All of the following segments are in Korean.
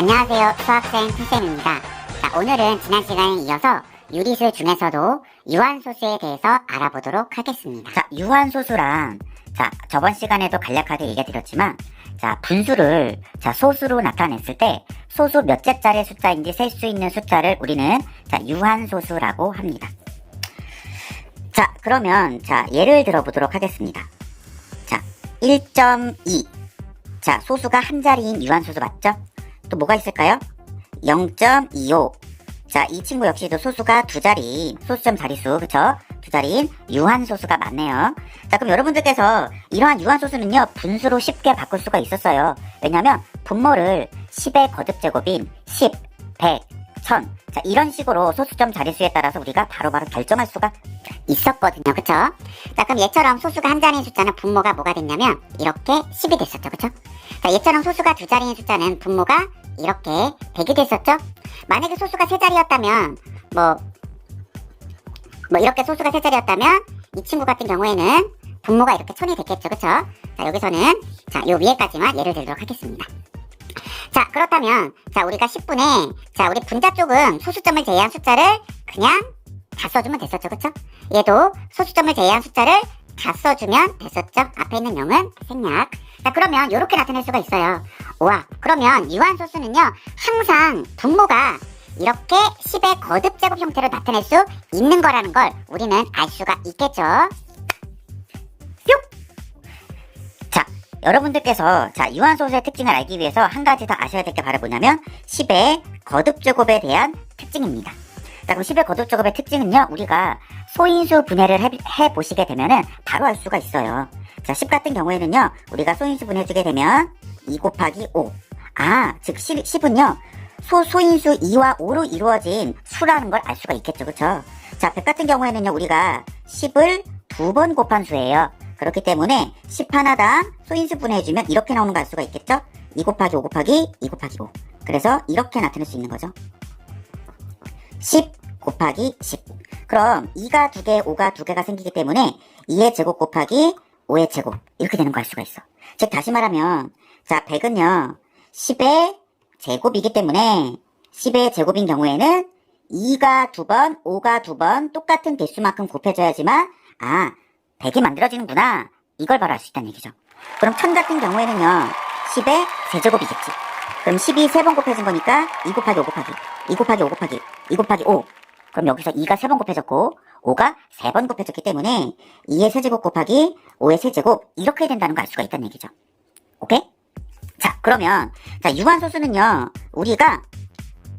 안녕하세요. 수학생 풀쌤입니다. 자, 오늘은 지난 시간에 이어서 유리수 중에서도 유한소수에 대해서 알아보도록 하겠습니다. 자, 유한소수란, 자, 저번 시간에도 간략하게 얘기해 드렸지만, 자, 분수를, 자, 소수로 나타냈을 때, 소수 몇째짜리 숫자인지 셀 수 있는 숫자를 우리는, 자, 유한소수라고 합니다. 자, 그러면, 자, 예를 들어 보도록 하겠습니다. 자, 1.2. 자, 소수가 한 자리인 유한소수 맞죠? 또 뭐가 있을까요? 0.25. 자, 이 친구 역시도 소수가 두 자리, 소수점 자릿수, 그쵸? 두 자리인 유한소수가 맞네요. 자, 그럼 여러분들께서 이러한 유한소수는요, 분수로 쉽게 바꿀 수가 있었어요. 왜냐면, 분모를 10의 거듭제곱인 10, 100, 1000. 자, 이런 식으로 소수점 자릿수에 따라서 우리가 바로 바로 결정할 수가 있었거든요. 그쵸? 자, 그럼 얘처럼 소수가 한 자리인 숫자는 분모가 뭐가 됐냐면 이렇게 10이 됐었죠. 그쵸? 자, 얘처럼 소수가 두 자리인 숫자는 분모가 이렇게 100이 됐었죠? 만약에 소수가 세 자리였다면 뭐, 뭐 이렇게 소수가 세 자리였다면 이 친구 같은 경우에는 분모가 이렇게 1000이 됐겠죠. 그쵸? 자, 여기서는 자, 요 위에까지만 예를 들도록 하겠습니다. 자, 그렇다면 자, 우리가 10분에 자, 우리 분자 쪽은 소수점을 제외한 숫자를 그냥 다 써주면 됐었죠. 그쵸? 얘도 소수점을 제외한 숫자를 다 써주면 됐었죠. 앞에 있는 0은 생략. 자, 그러면 이렇게 나타낼 수가 있어요. 우와, 그러면 유한소수는요, 항상 분모가 이렇게 10의 거듭 제곱 형태로 나타낼 수 있는 거라는 걸 우리는 알 수가 있겠죠. 자, 여러분들께서 자 유한소수의 특징을 알기 위해서 한 가지 더 아셔야 될 게 바로 뭐냐면 10의 거듭 제곱에 대한 특징입니다. 자, 그럼 10의 거듭 제곱의 특징은요, 우리가 소인수 분해를 해, 해보시게 되면은 바로 알 수가 있어요. 자, 10 같은 경우에는요, 우리가 소인수 분해해주게 되면 2 곱하기 5. 아, 즉 10, 10은요, 소, 소인수 2와 5로 이루어진 수라는 걸 알 수가 있겠죠, 그쵸? 자, 100 같은 경우에는요, 우리가 10을 두 번 곱한 수예요. 그렇기 때문에 10 하나당 소인수 분해해주면 이렇게 나오는 거알 수가 있겠죠? 2 곱하기 5 곱하기 2 곱하기 5. 그래서 이렇게 나타낼 수 있는 거죠. 10 곱하기 10. 그럼 2가 두 개, 5가 두 개가 생기기 때문에 2의 제곱 곱하기 5의 제곱. 이렇게 되는 거알 수가 있어. 즉, 다시 말하면, 자, 100은요, 10의 제곱이기 때문에 10의 제곱인 경우에는 2가 두 번, 5가 두 번 똑같은 개수만큼 곱해져야지만, 아, 100이 만들어지는구나. 이걸 바로 알 수 있다는 얘기죠. 그럼 1000 같은 경우에는요, 10의 제제곱이겠지. 그럼 10이 3번 곱해진 거니까 2 곱하기 5 곱하기 2 곱하기 5 곱하기 2 곱하기 5 그럼 여기서 2가 3번 곱해졌고 5가 3번 곱해졌기 때문에 2의 세제곱 곱하기 5의 세제곱 이렇게 된다는 걸 알 수가 있다는 얘기죠. 오케이? 자 그러면 자 유한소수는요 우리가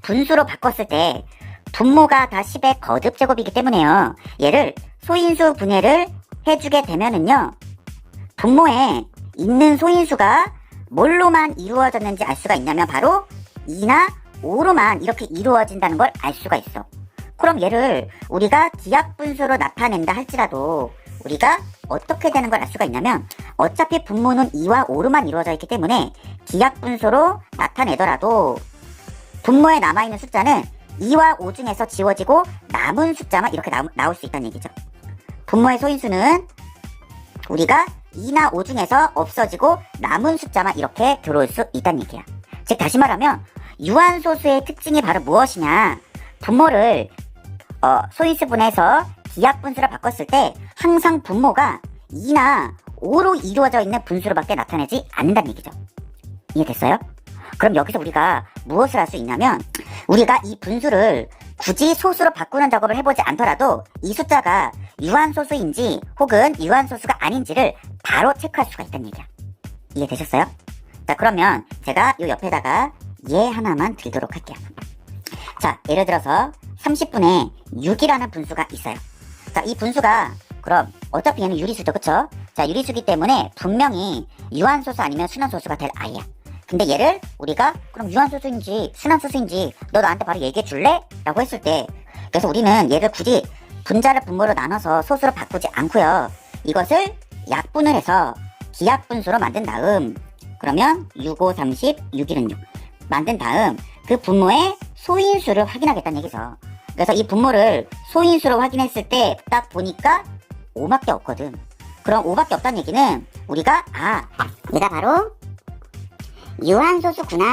분수로 바꿨을 때 분모가 다 10의 거듭 제곱이기 때문에요 얘를 소인수 분해를 해주게 되면은요 분모에 있는 소인수가 뭘로만 이루어졌는지 알 수가 있냐면 바로 2나 5로만 이렇게 이루어진다는 걸 알 수가 있어. 그럼 얘를 우리가 기하분수로 나타낸다 할지라도 우리가 어떻게 되는 걸 알 수가 있냐면 어차피 분모는 2와 5로만 이루어져 있기 때문에 기하분수로 나타내더라도 분모에 남아있는 숫자는 2와 5 중에서 지워지고 남은 숫자만 이렇게 나, 나올 수 있다는 얘기죠. 분모의 소인수는 우리가 2나 5 중에서 없어지고 남은 숫자만 이렇게 들어올 수 있다는 얘기야. 즉 다시 말하면 유한소수의 특징이 바로 무엇이냐? 분모를 어, 소인수분해서 기하분수로 바꿨을 때 항상 분모가 2나 5로 이루어져 있는 분수로밖에 나타내지 않는다는 얘기죠. 이해됐어요? 그럼 여기서 우리가 무엇을 할 수 있냐면 우리가 이 분수를 굳이 소수로 바꾸는 작업을 해보지 않더라도 이 숫자가 유한소수인지 혹은 유한소수가 아닌지를 바로 체크할 수가 있다는 얘기야. 이해되셨어요? 자, 그러면 제가 요 옆에다가 예 하나만 들도록 할게요. 자, 예를 들어서 30분에 6이라는 분수가 있어요. 자, 이 분수가 그럼 어차피 얘는 유리수죠, 그쵸? 자, 유리수기 때문에 분명히 유한소수 아니면 순환소수가 될 아이야. 근데 얘를 우리가 그럼 유한소수인지 순환소수인지 너 나한테 바로 얘기해 줄래? 라고 했을 때 그래서 우리는 얘를 굳이 분자를 분모로 나눠서 소수로 바꾸지 않고요. 이것을 약분을 해서 기약분수로 만든 다음 그러면 6, 5, 30, 6, 1은 6 만든 다음 그 분모의 소인수를 확인하겠다는 얘기죠. 그래서 이 분모를 소인수로 확인했을 때 딱 보니까 5밖에 없거든. 그럼 5밖에 없다는 얘기는 우리가 아 얘가 바로 유한소수구나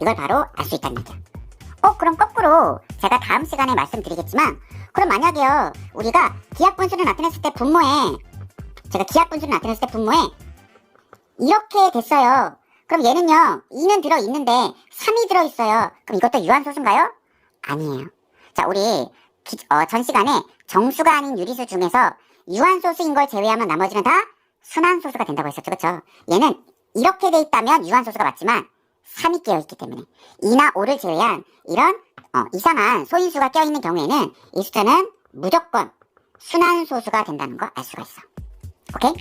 이걸 바로 알 수 있다는 얘기야. 어, 그럼 거꾸로 제가 다음 시간에 말씀드리겠지만 그럼 만약에요 우리가 기하 분수를 나타냈을 때 분모에 제가 기하 분수를 나타냈을 때 분모에 이렇게 됐어요. 그럼 얘는요 2는 들어 있는데 3이 들어 있어요. 그럼 이것도 유한소수인가요? 아니에요. 자 우리 기- 어, 전 시간에 정수가 아닌 유리수 중에서 유한소수인 걸 제외하면 나머지는 다 순환소수가 된다고 했었죠. 그렇죠? 얘는 이렇게 돼 있다면 유한소수가 맞지만 3이 끼어 있기 때문에 2나 5를 제외한 이런 어, 이상한 소인수가 껴 있는 경우에는 이 숫자는 무조건 순환소수가 된다는 거 알 수가 있어. 오케이?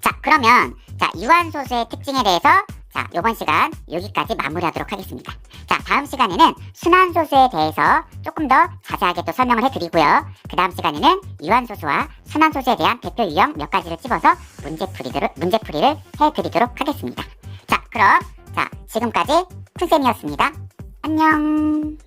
자, 그러면 자, 유한소수의 특징에 대해서 자, 요번 시간 여기까지 마무리하도록 하겠습니다. 자, 다음 시간에는 순환소수에 대해서 조금 더 자세하게 또 설명을 해드리고요. 그 다음 시간에는 유한소수와 순환소수에 대한 대표 유형 몇 가지를 집어서 문제풀이를, 문제풀이를 해드리도록 하겠습니다. 자, 그럼 자, 지금까지 큰쌤이었습니다. 안녕.